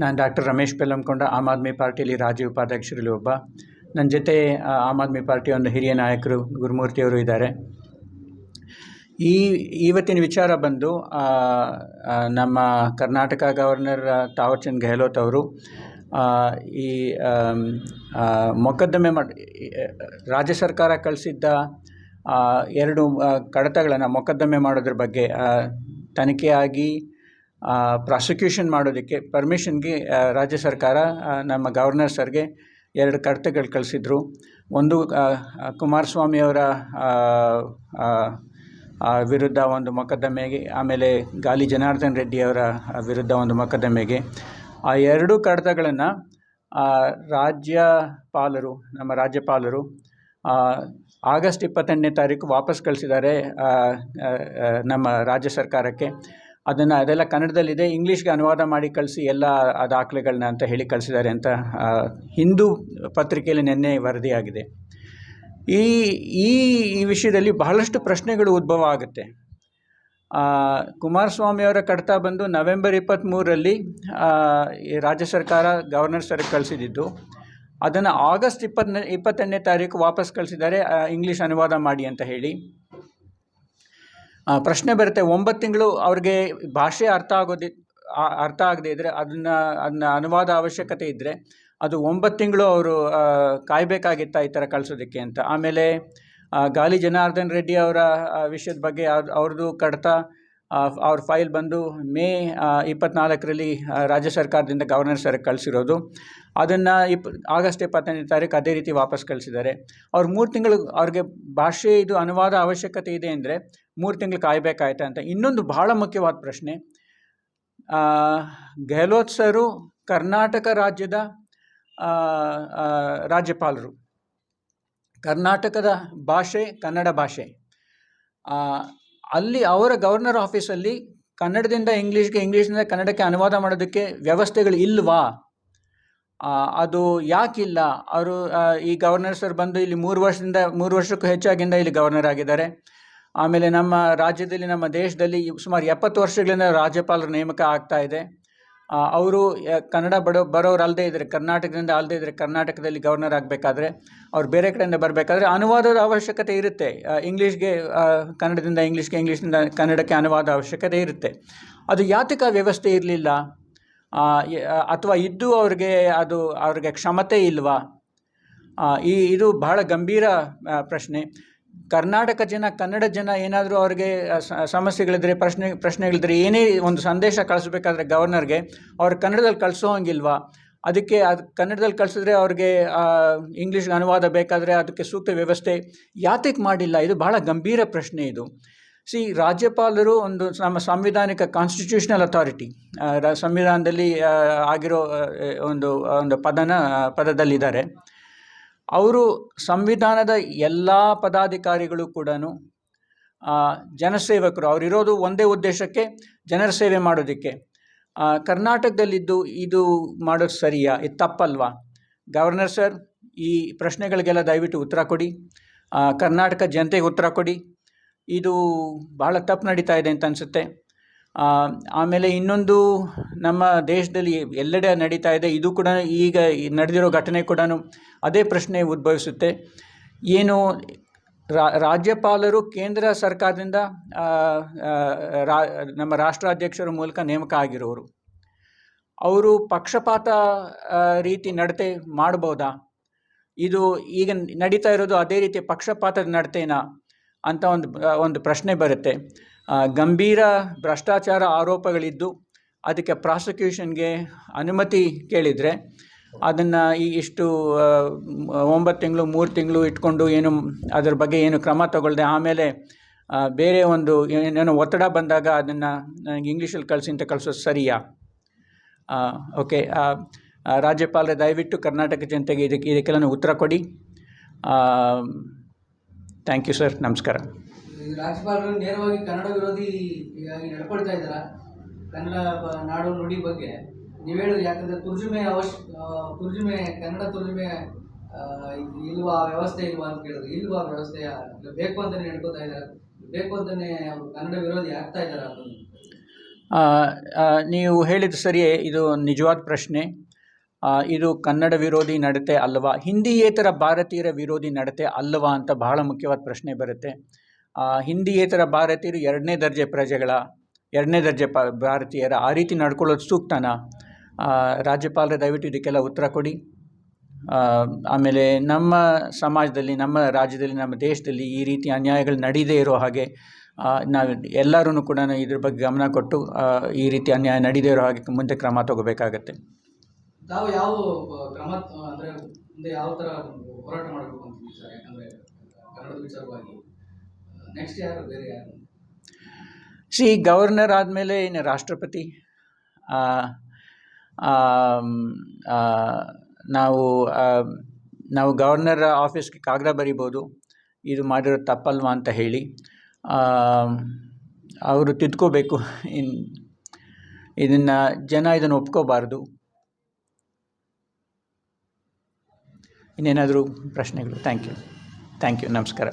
ನಾನು ಡಾಕ್ಟರ್ ರಮೇಶ್ ಪೆಲ್ಲಂಕೊಂಡ, ಆಮ್ ಆದ್ಮಿ ಪಾರ್ಟಿಯಲ್ಲಿ ರಾಜ್ಯ ಉಪಾಧ್ಯಕ್ಷರಲ್ಲಿ ಒಬ್ಬ. ನನ್ನ ಜೊತೆ ಆಮ್ ಆದ್ಮಿ ಪಾರ್ಟಿಯ ಒಂದು ಹಿರಿಯ ನಾಯಕರು ಗುರುಮೂರ್ತಿಯವರು ಇದ್ದಾರೆ. ಈ ಇವತ್ತಿನ ವಿಚಾರ ಬಂದು ನಮ್ಮ ಕರ್ನಾಟಕ ಗವರ್ನರ್ ತಾವರ್ಚಂದ್ ಗೆಹ್ಲೋತ್ ಅವರು ಈ ಮೊಕದ್ದಮೆ ಮಾಡಿ ರಾಜ್ಯ ಸರ್ಕಾರ ಕಳಿಸಿದ್ದ ಎರಡು ಕಡತಗಳನ್ನು ಮೊಕದ್ದಮೆ ಮಾಡೋದ್ರ ಬಗ್ಗೆ ತನಿಖೆಯಾಗಿ ಪ್ರಾಸಿಕ್ಯೂಷನ್ ಮಾಡೋದಕ್ಕೆ ಪರ್ಮಿಷನ್ಗೆ ರಾಜ್ಯ ಸರ್ಕಾರ ನಮ್ಮ ಗವರ್ನರ್ ಸರ್ಗೆ ಎರಡು ಕಡತಗಳು ಕಳಿಸಿದ್ರು. ಒಂದು ಕುಮಾರಸ್ವಾಮಿಯವರ ವಿರುದ್ಧ ಒಂದು ಮೊಕದ್ದಮೆಗೆ, ಆಮೇಲೆ ಗಾಲಿ ಜನಾರ್ದನ್ ರೆಡ್ಡಿಯವರ ವಿರುದ್ಧ ಒಂದು ಮೊಕದ್ದಮೆಗೆ. ಆ ಎರಡೂ ಕಡತಗಳನ್ನು ರಾಜ್ಯಪಾಲರು, ನಮ್ಮ ರಾಜ್ಯಪಾಲರು ಆಗಸ್ಟ್ ಇಪ್ಪತ್ತೆಂಟನೇ ತಾರೀಕು ವಾಪಸ್ ಕಳಿಸಿದ್ದಾರೆ ನಮ್ಮ ರಾಜ್ಯ ಸರ್ಕಾರಕ್ಕೆ. ಅದನ್ನು, ಅದೆಲ್ಲ ಕನ್ನಡದಲ್ಲಿದೆ. ಇಂಗ್ಲೀಷ್ಗೆ ಅನುವಾದ ಮಾಡಿ ಕಳಿಸಿ ಎಲ್ಲ ಆ ದಾಖಲೆಗಳನ್ನ ಅಂತ ಹೇಳಿ ಕಳಿಸಿದ್ದಾರೆ ಅಂತ ಹಿಂದೂ ಪತ್ರಿಕೆಯಲ್ಲಿ ನಿನ್ನೆ ವರದಿಯಾಗಿದೆ. ಈ ಈ ಈ ವಿಷಯದಲ್ಲಿ ಬಹಳಷ್ಟು ಪ್ರಶ್ನೆಗಳು ಉದ್ಭವ ಆಗುತ್ತೆ. ಕುಮಾರಸ್ವಾಮಿಯವರ ಕಡತ ಬಂದು ನವೆಂಬರ್ ಇಪ್ಪತ್ತ್ಮೂರರಲ್ಲಿ ರಾಜ್ಯ ಸರ್ಕಾರ ಗವರ್ನರ್ ಸರ್ ಕಳಿಸಿದ್ದು. ಅದನ್ನು ಆಗಸ್ಟ್ ಇಪ್ಪತ್ತನೇ ಇಪ್ಪತ್ತೆಂಟನೇ ತಾರೀಕು ವಾಪಸ್ ಕಳಿಸಿದ್ದಾರೆ. ಇಂಗ್ಲೀಷ್ ಅನುವಾದ ಮಾಡಿ ಅಂತ ಹೇಳಿ. ಪ್ರಶ್ನೆ ಬರುತ್ತೆ. ಒಂಬತ್ತು ತಿಂಗಳು ಅವ್ರಿಗೆ ಭಾಷೆ ಅರ್ಥ ಆಗೋದಿ ಅರ್ಥ ಆಗದೆ ಇದ್ದರೆ ಅದನ್ನು, ಅದನ್ನ ಅನುವಾದ ಅವಶ್ಯಕತೆ ಇದ್ದರೆ ಅದು ಒಂಬತ್ತು ತಿಂಗಳು ಅವರು ಕಾಯಬೇಕಾಗಿತ್ತ ಈ ಥರ ಕಳಿಸೋದಕ್ಕೆ ಅಂತ. ಆಮೇಲೆ ಗಾಲಿ ಜನಾರ್ದನ್ ರೆಡ್ಡಿ ಅವರ ವಿಷಯದ ಬಗ್ಗೆ ಅವ್ರ್- ಅವ್ರದ್ದು ಕಡತ ಅವ್ರ ಫೈಲ್ ಬಂದು ಮೇ ಇಪ್ಪತ್ತ್ನಾಲ್ಕರಲ್ಲಿ ರಾಜ್ಯ ಸರ್ಕಾರದಿಂದ ಗವರ್ನರ್ ಸರ್ ಕಳಿಸಿರೋದು. ಅದನ್ನು ಇಪ್, ಆಗಸ್ಟ್ ಇಪ್ಪತ್ತನೇ ತಾರೀಕು ಅದೇ ರೀತಿ ವಾಪಸ್ ಕಳಿಸಿದ್ದಾರೆ. ಅವ್ರು ಮೂರು ತಿಂಗಳು ಅವ್ರಿಗೆ ಭಾಷೆ ಇದು ಅನುವಾದ ಅವಶ್ಯಕತೆ ಇದೆ ಅಂದರೆ ಮೂರು ತಿಂಗಳು ಕಾಯಬೇಕಾಯ್ತಾ ಅಂತ. ಇನ್ನೊಂದು ಭಾಳ ಮುಖ್ಯವಾದ ಪ್ರಶ್ನೆ ಗೆಹ್ಲೋತ್ ಸರು, ಕರ್ನಾಟಕ ರಾಜ್ಯದ ರಾಜ್ಯಪಾಲರು. ಕರ್ನಾಟಕದ ಭಾಷೆ ಕನ್ನಡ ಭಾಷೆ. ಅಲ್ಲಿ ಅವರ ಗವರ್ನರ್ ಆಫೀಸಲ್ಲಿ ಕನ್ನಡದಿಂದ ಇಂಗ್ಲೀಷ್ಗೆ ಇಂಗ್ಲೀಷ್ನಿಂದ ಕನ್ನಡಕ್ಕೆ ಅನುವಾದ ಮಾಡೋದಕ್ಕೆ ವ್ಯವಸ್ಥೆಗಳು ಇಲ್ವಾ? ಅದು ಯಾಕಿಲ್ಲ? ಅವರು ಈ ಗವರ್ನರ್ ಸರ್ ಬಂದು ಇಲ್ಲಿ ಮೂರು ವರ್ಷದಿಂದ, ಮೂರು ವರ್ಷಕ್ಕೂ ಹೆಚ್ಚಾಗಿಂದ ಇಲ್ಲಿ ಗವರ್ನರ್ ಆಗಿದ್ದಾರೆ. ಆಮೇಲೆ ನಮ್ಮ ರಾಜ್ಯದಲ್ಲಿ, ನಮ್ಮ ದೇಶದಲ್ಲಿ ಸುಮಾರು ಎಪ್ಪತ್ತು ವರ್ಷಗಳಿಂದ ರಾಜ್ಯಪಾಲರ ನೇಮಕ ಆಗ್ತಾ ಇದೆ. ಅವರು ಕನ್ನಡ ಬಡೋ ಬರೋರು ಅಲ್ಲದೆ ಇದ್ದರೆ ಕರ್ನಾಟಕದಿಂದ ಅಲ್ಲದೆ ಇದ್ದರೆ ಕರ್ನಾಟಕದಲ್ಲಿ ಗವರ್ನರ್ ಆಗಬೇಕಾದ್ರೆ, ಅವ್ರು ಬೇರೆ ಕಡೆಯಿಂದ ಬರಬೇಕಾದ್ರೆ ಅನುವಾದದ ಅವಶ್ಯಕತೆ ಇರುತ್ತೆ. ಇಂಗ್ಲೀಷ್ಗೆ ಕನ್ನಡದಿಂದ ಇಂಗ್ಲೀಷ್ಗೆ ಇಂಗ್ಲೀಷ್ನಿಂದ ಕನ್ನಡಕ್ಕೆ ಅನುವಾದ ಅವಶ್ಯಕತೆ ಇರುತ್ತೆ. ಅದು ಯಾತಕ ವ್ಯವಸ್ಥೆ ಇರಲಿಲ್ಲ? ಅಥವಾ ಇದ್ದು ಅವ್ರಿಗೆ ಅದು, ಅವ್ರಿಗೆ ಕ್ಷಮತೆ ಇಲ್ವಾ? ಈ, ಇದು ಬಹಳ ಗಂಭೀರ ಪ್ರಶ್ನೆ. ಕರ್ನಾಟಕ ಜನ, ಕನ್ನಡ ಜನ ಏನಾದರೂ ಅವ್ರಿಗೆ ಸಮಸ್ಯೆಗಳಿದ್ರೆ, ಪ್ರಶ್ನೆ, ಪ್ರಶ್ನೆಗಳಿದ್ರೆ ಏನೇ ಒಂದು ಸಂದೇಶ ಕಳಿಸ್ಬೇಕಾದ್ರೆ ಗವರ್ನರ್ಗೆ, ಅವ್ರು ಕನ್ನಡದಲ್ಲಿ ಕಳಿಸೋ ಹಂಗಿಲ್ವಾ? ಅದಕ್ಕೆ ಅದು, ಕನ್ನಡದಲ್ಲಿ ಕಳಿಸಿದ್ರೆ ಅವ್ರಿಗೆ ಇಂಗ್ಲೀಷ್ಗೆ ಅನುವಾದ ಬೇಕಾದರೆ ಅದಕ್ಕೆ ಸೂಕ್ತ ವ್ಯವಸ್ಥೆ ಯಾತಕ್ಕೆ ಮಾಡಿಲ್ಲ? ಇದು ಬಹಳ ಗಂಭೀರ ಪ್ರಶ್ನೆ ಇದು. ಸಿ, ರಾಜ್ಯಪಾಲರು ಒಂದು ನಮ್ಮ ಸಾಂವಿಧಾನಿಕ ಕಾನ್ಸ್ಟಿಟ್ಯೂಷನಲ್ ಅಥಾರಿಟಿ ಸಂವಿಧಾನದಲ್ಲಿ ಆಗಿರೋ ಒಂದು ಒಂದು ಪದನ ಪದದಲ್ಲಿದ್ದಾರೆ. ಅವರು ಸಂವಿಧಾನದ ಎಲ್ಲ ಪದಾಧಿಕಾರಿಗಳು ಕೂಡ ಜನಸೇವಕರು. ಅವರಿರೋದು ಒಂದೇ ಉದ್ದೇಶಕ್ಕೆ ಜನರ ಸೇವೆ ಮಾಡೋದಕ್ಕೆ. ಕರ್ನಾಟಕದಲ್ಲಿದ್ದು ಇದು ಮಾಡೋದು ಸರಿಯಾ? ಇದು ತಪ್ಪಲ್ವಾ? ಗವರ್ನರ್ ಸರ್, ಈ ಪ್ರಶ್ನೆಗಳಿಗೆಲ್ಲ ದಯವಿಟ್ಟು ಉತ್ತರ ಕೊಡಿ. ಕರ್ನಾಟಕ ಜನತೆಗೆ ಉತ್ತರ ಕೊಡಿ. ಇದು ಬಹಳ ತಪ್ಪು ನಡೀತಾ ಇದೆ ಅಂತ ಅನಿಸುತ್ತೆ. ಆಮೇಲೆ ಇನ್ನೊಂದು ನಮ್ಮ ದೇಶದಲ್ಲಿ ಎಲ್ಲೆಡೆ ನಡೀತಾ ಇದೆ. ಇದು ಕೂಡ ಈಗ ನಡೆದಿರೋ ಘಟನೆ ಕೂಡ ಅದೇ ಪ್ರಶ್ನೆ ಉದ್ಭವಿಸುತ್ತೆ. ಏನು ರಾಜ್ಯಪಾಲರು ಕೇಂದ್ರ ಸರ್ಕಾರದಿಂದ ನಮ್ಮ ರಾಷ್ಟ್ರಾಧ್ಯಕ್ಷರ ಮೂಲಕ ನೇಮಕ ಆಗಿರೋರು. ಅವರು ಪಕ್ಷಪಾತ ರೀತಿ ನಡತೆ ಮಾಡ್ಬೋದಾ? ಇದು ಈಗ ನಡೀತಾ ಇರೋದು ಅದೇ ರೀತಿ ಪಕ್ಷಪಾತದ ನಡತೆನಾ? ಅಂತ ಒಂದು ಒಂದು ಪ್ರಶ್ನೆ ಬರುತ್ತೆ. ಗಂಭೀರ ಭ್ರಷ್ಟಾಚಾರ ಆರೋಪಗಳಿದ್ದು ಅದಕ್ಕೆ ಪ್ರಾಸಿಕ್ಯೂಷನ್ಗೆ ಅನುಮತಿ ಕೇಳಿದರೆ ಅದನ್ನು ಈ ಇಷ್ಟು ಒಂಬತ್ತು ತಿಂಗಳು, ಮೂರು ತಿಂಗಳು ಇಟ್ಕೊಂಡು ಏನು ಅದ್ರ ಬಗ್ಗೆ ಏನು ಕ್ರಮ ತಗೊಳ್ಳದೆ ಆಮೇಲೆ ಬೇರೆ ಒಂದು ಏನೇನೋ ಒತ್ತಡ ಬಂದಾಗ ಅದನ್ನು ನನಗೆ ಇಂಗ್ಲೀಷಲ್ಲಿ ಕಳಿಸಿ ಅಂತ ಕಳಿಸೋದು ಸರಿಯಾ? ಓಕೆ ರಾಜ್ಯಪಾಲರ ದಯವಿಟ್ಟು ಕರ್ನಾಟಕ ಜನತೆಗೆ ಇದಕ್ಕೆ ಇದಕ್ಕೆಲ್ಲ ಉತ್ತರ ಕೊಡಿ. ಥ್ಯಾಂಕ್ ಯು ಸರ್, ನಮಸ್ಕಾರ. ರಾಜ್ಯಪಾಲರು ನೇರವಾಗಿ ಕನ್ನಡ ವಿರೋಧಿ ನಡ್ಕೊಳ್ತಾ ಇದ್ದಾರ? ಕನ್ನಡ ನಾಡು ನುಡಿ ಬಗ್ಗೆ. ನೀವು ಹೇಳೋದು ಯಾಕಂದ್ರೆ ತುರ್ಜುಮೆ ಅವಶ್ಯ ತುರ್ಜುಮೆ, ಕನ್ನಡ ತುರ್ಜುಮೆ ಇಲ್ವಾ ವ್ಯವಸ್ಥೆ ಇಲ್ವಾ ಅಂತ ಕೇಳಿದ್ರು ಇಲ್ವಾ ವ್ಯವಸ್ಥೆ ಬೇಕು ಅಂತಾನೆ ನಡ್ಕೋತಾ ಇದ್ದಾರೆ? ಬೇಕು ಅಂತಾನೆ ಕನ್ನಡ ವಿರೋಧಿ ಆಗ್ತಾ ಇದ್ದಾರೆ ಅದನ್ನು ನೀವು ಹೇಳಿದ ಸರಿಯೇ, ಇದು ನಿಜವಾದ ಪ್ರಶ್ನೆ. ಇದು ಕನ್ನಡ ವಿರೋಧಿ ನಡತೆ ಅಲ್ವಾ? ಹಿಂದಿಯೇತರ ಭಾರತೀಯರ ವಿರೋಧಿ ನಡತೆ ಅಲ್ಲವಾ ಅಂತ ಬಹಳ ಮುಖ್ಯವಾದ ಪ್ರಶ್ನೆ ಬರುತ್ತೆ. ಹಿಂದಿಯೇತರ ಭಾರತೀಯರು ಎರಡನೇ ದರ್ಜೆ ಪ್ರಜೆಗಳ, ಎರಡನೇ ದರ್ಜೆ ಪ, ಭಾರತೀಯರ, ಆ ರೀತಿ ನಡ್ಕೊಳ್ಳೋದು ಸೂಕ್ತನ? ರಾಜ್ಯಪಾಲರ ದಯವಿಟ್ಟು ಇದಕ್ಕೆಲ್ಲ ಉತ್ತರ ಕೊಡಿ. ಆಮೇಲೆ ನಮ್ಮ ಸಮಾಜದಲ್ಲಿ, ನಮ್ಮ ರಾಜ್ಯದಲ್ಲಿ, ನಮ್ಮ ದೇಶದಲ್ಲಿ ಈ ರೀತಿ ಅನ್ಯಾಯಗಳು ನಡೀದೇ ಇರೋ ಹಾಗೆ ನಾವು ಎಲ್ಲರೂ ಕೂಡ ಇದ್ರ ಬಗ್ಗೆ ಗಮನ ಕೊಟ್ಟು ಈ ರೀತಿ ಅನ್ಯಾಯ ನಡೀದೇ ಇರೋ ಹಾಗೆ ಮುಂದೆ ಕ್ರಮ ತಗೋಬೇಕಾಗತ್ತೆ. ತಾವು ಯಾವ ಕ್ರಮ, ಅಂದ್ರೆ ಮುಂದೆ ಯಾವ ಥರ ಮಾಡಬೇಕು ಅಂತ ಯಾಕಂದ್ರೆ ಕನ್ನಡದ ವಿಚಾರವಾಗಿ ನೆಕ್ಸ್ಟ್ ಸಿ ಗವರ್ನರ್ ಆದಮೇಲೆ ಇನ್ನು ರಾಷ್ಟ್ರಪತಿ. ನಾವು ನಾವು ಗವರ್ನರ್ ಆಫೀಸ್ಗೆ ಕಾಗದ ಬರಿಬೋದು. ಇದು ಮಾಡಿರೋ ತಪ್ಪಲ್ವಾ ಅಂತ ಹೇಳಿ. ಅವರು ತಿದ್ಕೋಬೇಕು. ಇನ್, ಇದನ್ನು ಜನ ಇದನ್ನು ಒಪ್ಕೋಬಾರ್ದು. ಇನ್ನೇನಾದರೂ ಪ್ರಶ್ನೆಗಳು? ಥ್ಯಾಂಕ್ ಯು ಥ್ಯಾಂಕ್ ಯು ನಮಸ್ಕಾರ.